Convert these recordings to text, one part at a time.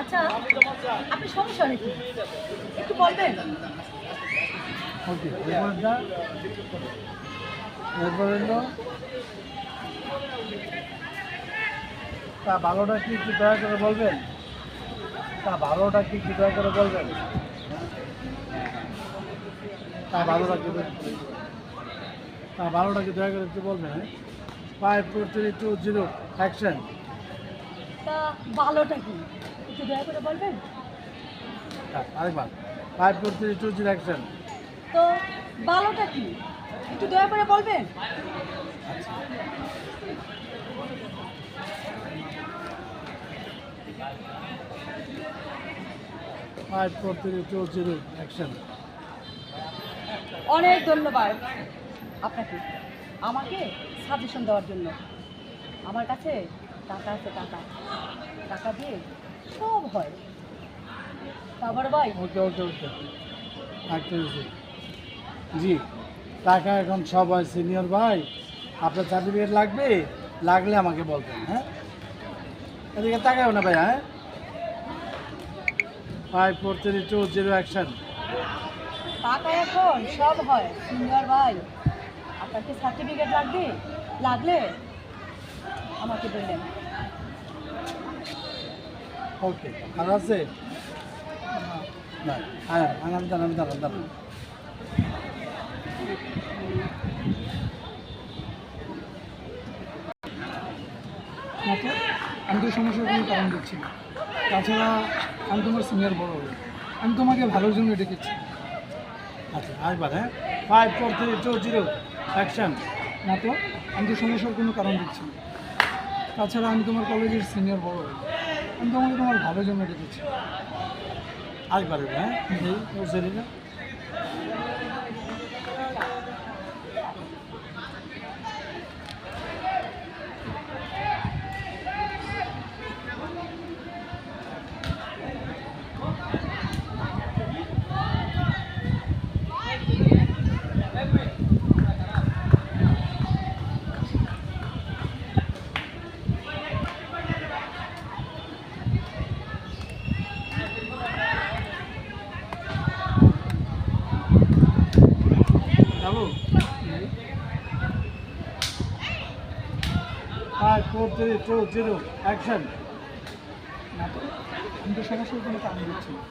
আচ্ছা আপনি সমস্যা নাকি? একটু বলবেন? তা ভালোটা কি একটু দয়া করে বলবেন? তা ভালোটা কি একটু দয়া করে বলবেন? তা ভালোটা কি তা ভালোটা কি দয়া করে একটু বলবেন হ্যাঁ? Five two three two zero action তা ভালোটা কি? একটু দয়া করে বলবেন? আরেকবার। Five two three two zero action তো ভালোটা কি? একটু দয়া করে বলবেন? Five four three two zero action অনেক ধন্যবাদ আপনাকে। আমাকে সাজেশন দেওয়ার জন্য। আমার কাছে টাকা আছে টাকা। টাকা দিয়ে সব হয়। তারপর ভাই ওকে ওকে ওকে। একটা জি টাকা এখন সব হয় সিনিয়র ভাই। আপনার সার্টিফিকেট লাগবে? লাগলে আমাকে বলবেন হ্যাঁ? এদিকে টাকাও না ভাই হ্যাঁ? Five four three two zero action টাকা এখন সব হয় সিনিয়র ভাই। আপনার কি সার্টিফিকেট লাগবে? লাগলে আমাকে বললেন। ওকে আর আছে? না হ্যাঁ আমি দাঁড়ান আমি দাঁড়ান দাঁড়ান। মাত্র আমি তো সমস্যার কোনো কারণ দিচ্ছি না। তাছাড়া আমি তোমার সিনিয়র বড় হই আমি তোমাকে ভালোর জন্য ডেকেছি। আচ্ছা আরেকবার হ্যাঁ? Five four three two zero action মাত্র আমি তো সমস্যার কোনো কারণ দিচ্ছি না। তাছাড়া আমি তোমার কলেজের সিনিয়র বড় আমি তোমাকে তোমার ভালো জন্য রেখেছি আসবার হ্যাঁ সেলিনা যাব five four three two zero action মাত্র আমি তো সমস্যার কোনো কারণ দিচ্ছি না।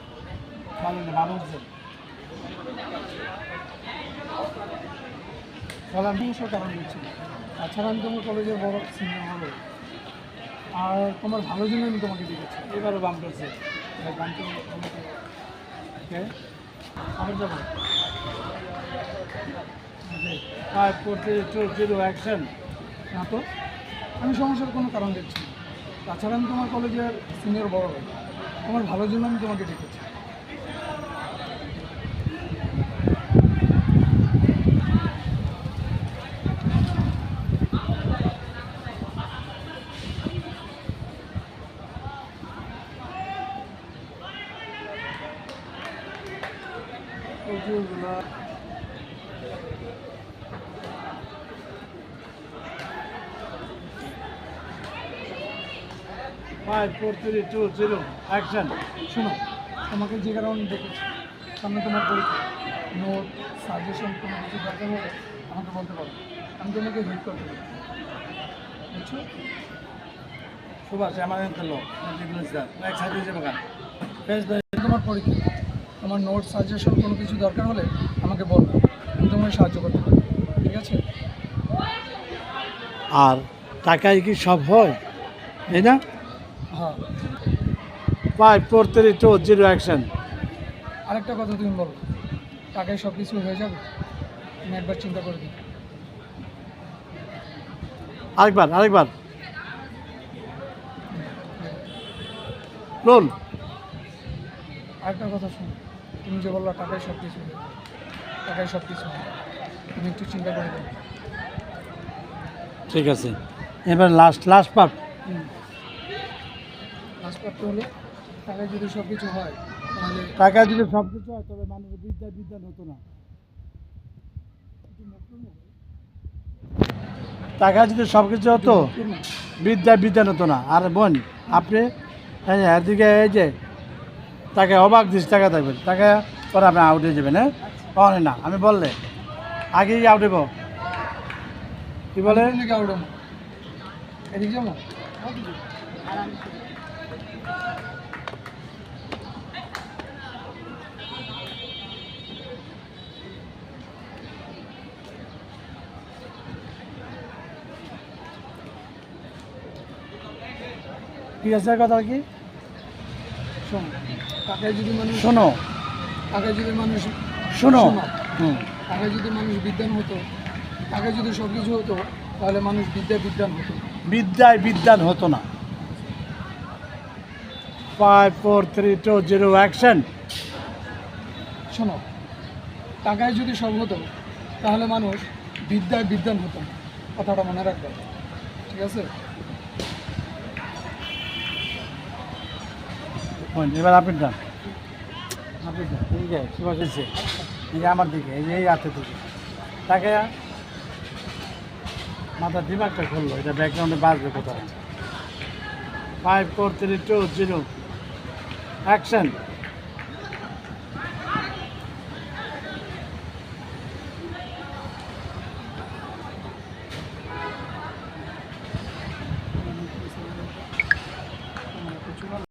ভালো না ভালো হচ্ছে তাহলে আমি সমস্যার কারণ দিচ্ছি না। তাছাড়া আমি তোমার কলেজের বড় সিনিয়র বড় আর তোমার ভালোর জন্য আমি তোমাকে ডেকেছি। এবারও বাম করছে এবার গান তুমি ওকে আবার যাব five four three two zero action না তো? আমি সমস্যার কোনো কারণ দেখছি তাছাড়া আমি তোমার কলেজের সিনিয়র বড় ভাই তোমার ভালোর জন্য আমি তোমাকে ডেকেছি। Five four three two zero action শোনো, তোমাকে যে কারণে ডেকেছি সামনে তোমার পরীক্ষা। নোট সাজেশন কোনো কিছু দরকার হলে আমাকে বলতে পারো। আমি তোমাকে হেল্প করতে পারি। বুঝছ? সুভাষ, আমার লোক একসাথে যাবে গান বেশ তোমার পরীক্ষা। তোমার নোট সাজেশন কোনো কিছু দরকার হলে আমাকে বলবে আমি তোমাকে সাহায্য করতে পারি। ঠিক আছে? আর টাকায় কি সব হয়? তাই না? Five four three two zero action আরেকটা কথা তুমি বলো। টাকায় সব কিছু হয়ে যাবে? তুমি একবার চিন্তা করে দিই আরেকবার আরেকবার। লোন আরেকটা কথা শোনো। তুমি যে বলল টাকায় সব কিছু টাকায় সব কিছু তুমি একটু চিন্তা করে দেখো। ঠিক আছে। এবার লাস্ট লাস্ট পার্ট পার্টটা হলো টাকায় যদি সব কিছু হয় তাহলে টাকা যদি সব কিছু হয় তবে মানুষের বিদ্যা বিদ্যা হতো না। টাকা যদি সব কিছু হতো বিদ্যা বিদ্যান হতো না। আর বোন আপনি এই যে এদিকে এই যে তাকে অবাক দিস টাকা থাকবেন টাকা পরে আপনি আউটে যাবেন হ্যাঁ? না আমি বললে আগেই আউট হইব। কি বলে? এদিকে আউট এদিকে যাব? আছে কথা কি? শোনো টাকায় যদি মানুষ শোনো। টাকায় যদি মানুষ শোনো। টাকায় যদি মানুষ বিদ্যান হতো টাকায় যদি সব কিছু হতো তাহলে মানুষ বিদ্যা বিদ্যান হতো। বিদ্যায় বিদ্যান হতো না। Five four three two zero action শোনো টাকায় যদি সব হতো তাহলে মানুষ বিদ্যায় বিদ্যান হতো। না। কথাটা মনে রাখবে। ঠিক আছে? এবার আপনি যান আপনি এই যে সুভাষ এসে এই যে আমার দিকে, এই যে, এই হাতের দিকে। তাকে মাথার দিমাগটা খুললো এটা ব্যাকগ্রাউন্ডে বাজবে কোথায়? Five four three two zero action